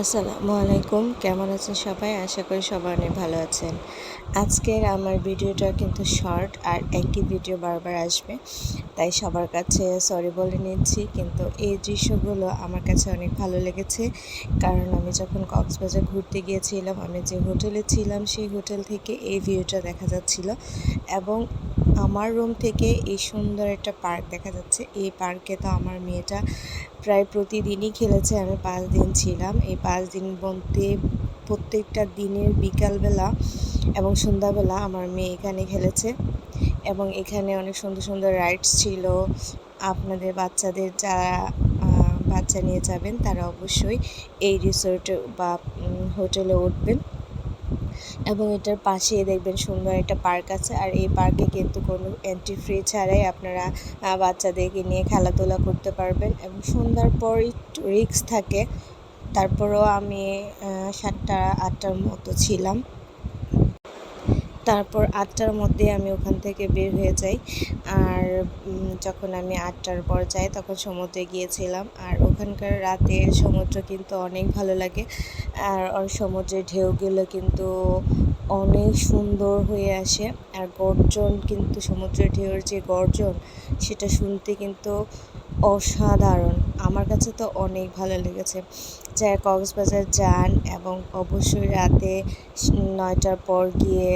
আসসালামু আলাইকুম কেমন আছেন সবাই? আশা করি সবাই অনেক ভালো আছেন। আজকের আমার ভিডিওটা কিন্তু শর্ট আর একই ভিডিও বারবার আসবে, তাই সবার কাছে সরি বলে নিচ্ছি, কিন্তু এই দৃশ্যগুলো আমার কাছে অনেক ভালো লেগেছে। কারণ আমি যখন কক্সবাজার ঘুরতে গিয়েছিলাম, আমি যে হোটেলে ছিলাম, সেই হোটেল থেকে এই ভিউটা দেখা যাচ্ছিল এবং আমার রুম থেকে এই সুন্দর একটা পার্ক দেখা যাচ্ছে। এই পার্কে তো আমার মেয়েটা প্রায় প্রতিদিনই খেলেছে, আমি পাঁচ দিন ছিলাম। এই পাঁচ দিন বলতে প্রত্যেকটা দিনের বিকালবেলা এবং সন্ধ্যাবেলা আমার মেয়ে এখানে খেলেছে এবং এখানে অনেক সুন্দর সুন্দর রাইডস ছিল। আপনাদের বাচ্চাদের যারা বাচ্চা নিয়ে যাবেন তারা অবশ্যই এই রিসোর্টে বা হোটেলে উঠবেন। এবং এটার পাশে দেখবেন সুন্দর একটা পার্ক আছে আর এই পার্কে কিন্তু কোনো এন্ট্রি ফ্রি ছাড়াই আপনারা বাচ্চাদেরকে নিয়ে খেলাধুলা করতে পারবেন এবং সন্ধ্যার পর একটু রিক্স থাকে। তারপরেও আমি সাতটা, আটটার মতো ছিলাম। তারপর আটটার মধ্যে আমি ওখান থেকে বের হয়ে যাই। আর যখন আমি আটটার পর যাই, তখন সমুদ্রে গিয়েছিলাম। আর ওখানকার রাতে সমুদ্র কিন্তু অনেক ভালো লাগে। আর সমুদ্রের ঢেউগুলো কিন্তু অনেক সুন্দর হয়ে আসে। আর গর্জন কিন্তু সমুদ্রের ঢেউর যে গর্জন, সেটা শুনতে কিন্তু অসাধারণ। আমার কাছে তো অনেক ভালো লেগেছে। যারা কক্সবাজার যান এবং অবশ্যই রাতে নয়টার পর গিয়ে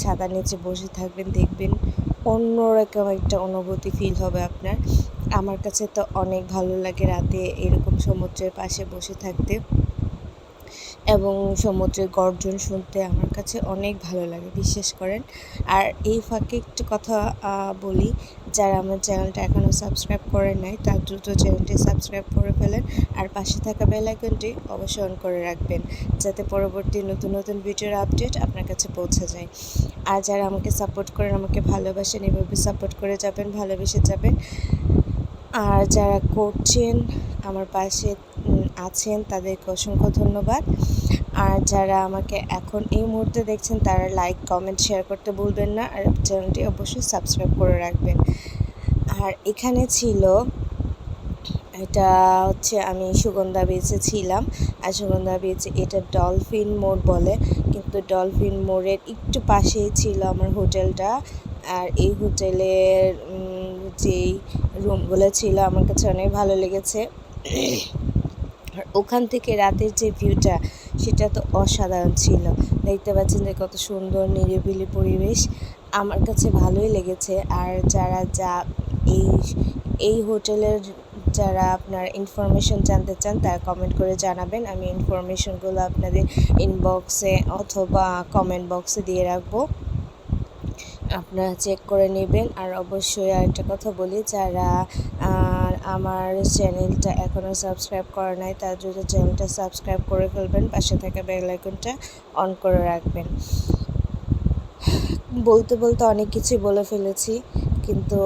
ছাতার নিচে বসে থাকবেন, দেখবেন অন্যরকম একটা অনুভূতি ফিল হবে আপনার। আমার কাছে তো অনেক ভালো লাগে রাতে এরকম সমুদ্রের পাশে বসে থাকতে। এবং সমুদ্রের গর্জন শুনতে আমার কাছে অনেক ভালো লাগে, বিশ্বাস করেন। আর এই ফাঁকে একটু কথা বলি, যারা আমার চ্যানেলটা এখনও সাবস্ক্রাইব করেন নাই, তার দ্রুত চ্যানেলটি সাবস্ক্রাইব করে ফেলেন। আর পাশে থাকা বেল আইকনটি অবশ্যই অন করে রাখবেন, যাতে পরবর্তী নতুন নতুন ভিডিওর আপডেট আপনার কাছে পৌঁছে যায়। আর যারা আমাকে সাপোর্ট করেন, আমাকে ভালোবাসেন, এভাবে সাপোর্ট করে যাবেন, ভালোবেসে যাবেন। আর যারা করছেন, আমার পাশে আছেন, তাদেরকে অসংখ্য ধন্যবাদ। আর যারা আমাকে এখন এই মুহূর্তে দেখছেন, তারা লাইক কমেন্ট শেয়ার করতে ভুলবেন না। আর চ্যানেলটি অবশ্যই সাবস্ক্রাইব করে রাখবেন। আর এখানে ছিল, এটা হচ্ছে আমি সুগন্ধা বিচে ছিলাম। আর সুগন্ধা বিচ এটা ডলফিন মোড় বলে। কিন্তু ডলফিন মোড়ের একটু পাশেই ছিল আমার হোটেলটা। আর এই হোটেলের যেই রুমগুলো ছিল, আমার কাছে অনেক ভালো লেগেছে। আর ওখান থেকে রাতের যে ভিউটা সেটা তো অসাধারণ ছিল। দেখতে পাচ্ছেন যে কত সুন্দর, নিরিবিলি পরিবেশ। আমার কাছে ভালোই লেগেছে। আর যারা যা এই এই হোটেলের যারা আপনার ইনফরমেশন জানতে চান, তারা কমেন্ট করে জানাবেন। আমি ইনফরমেশনগুলো আপনাদের ইনবক্সে অথবা কমেন্ট বক্সে দিয়ে রাখব। আপনারা চেক করে নেবেন। আর অবশ্যই আরেকটা কথা বলি, যারা আমার চ্যানেলটা এখনও সাবস্ক্রাইব করা নাই, তার জন্য চ্যানেলটা সাবস্ক্রাইব করে ফেলবেন, পাশে থাকা বেল আইকনটা অন করে রাখবেন। বলতে বলতে অনেক কিছুই বলে ফেলেছি, কিন্তু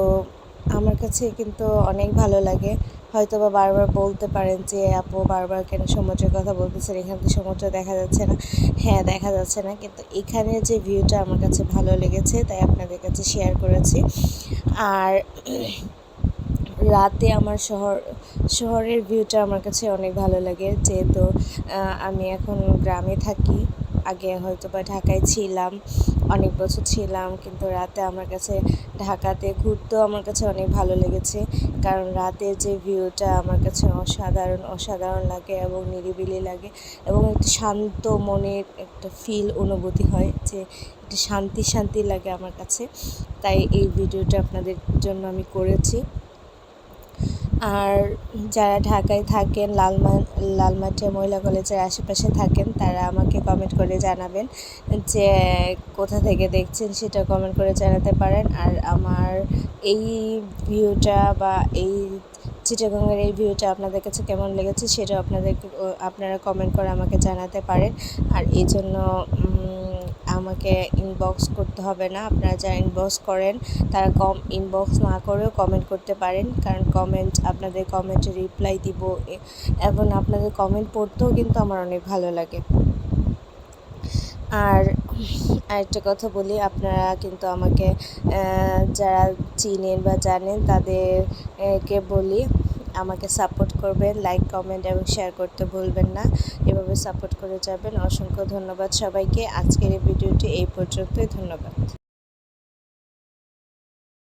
আমার কাছে কিন্তু অনেক ভালো লাগে। হয়তো বা বারবার বলতে পারেন যে, আপু, বারবার কেন সমুদ্রের কথা বলতেছেন? এখান থেকে সমুদ্র দেখা যাচ্ছে না। হ্যাঁ দেখা যাচ্ছে না, কিন্তু এখানে যে ভিউটা আমার কাছে ভালো লেগেছে, তাই আপনাদের কাছে শেয়ার করেছি। আর রাতে আমার শহর, শহরের ভিউটা আমার কাছে অনেক ভালো লাগে। যেহেতু আমি এখন গ্রামে থাকি, আগে হয়তো বা ঢাকায় ছিলাম, অনেক বছর ছিলাম, কিন্তু রাতে আমার কাছে ঢাকাতে ঘুরতেও আমার কাছে অনেক ভালো লেগেছে। কারণ রাতের যে ভিউটা আমার কাছে অসাধারণ অসাধারণ লাগে এবং নিরিবিলি লাগে এবং একটা শান্ত মনের একটা ফিল অনুভূতি হয় যে একটা শান্তি শান্তি লাগে আমার কাছে। তাই এই ভিডিওটা আপনাদের জন্য আমি করেছি। আর যারা ঢাকায় থাকেন, লালমা লালমাঠে মহিলা কলেজের আশেপাশে থাকেন, তারা আমাকে কমেন্ট করে জানাবেন যে কোথা থেকে দেখছেন সেটা কমেন্ট করে জানাতে পারেন। আর আমার এই ভিউটা বা এই চিটাগংয়ের এই ভিউটা আপনাদের কাছে কেমন লেগেছে সেটা আপনাদেরকে আপনারা কমেন্ট করে আমাকে জানাতে পারেন। আর এই জন্য আমাকে ইনবক্স করতে হবে না। আপনারা যারা ইনবক্স করেন, তারা কম ইনবক্স না করেও কমেন্ট করতে পারেন। কারণ কমেন্ট আপনাদের কমেন্টে রিপ্লাই দিব। এবং আপনাদের কমেন্ট পড়তেও কিন্তু আমার অনেক ভালো লাগে। আর আরেকটা কথা বলি, আপনারা কিন্তু আমাকে যারা চিনেন বা জানেন তাদেরকে বলি, আমাকে সাপোর্ট করবেন লাইক কমেন্ট এবং শেয়ার করতে ভুলবেন না। এভাবে সাপোর্ট করে যাবেন। অসংখ্য ধন্যবাদ সবাইকে। আজকের এই ভিডিওটি এই পর্যন্তই। ধন্যবাদ।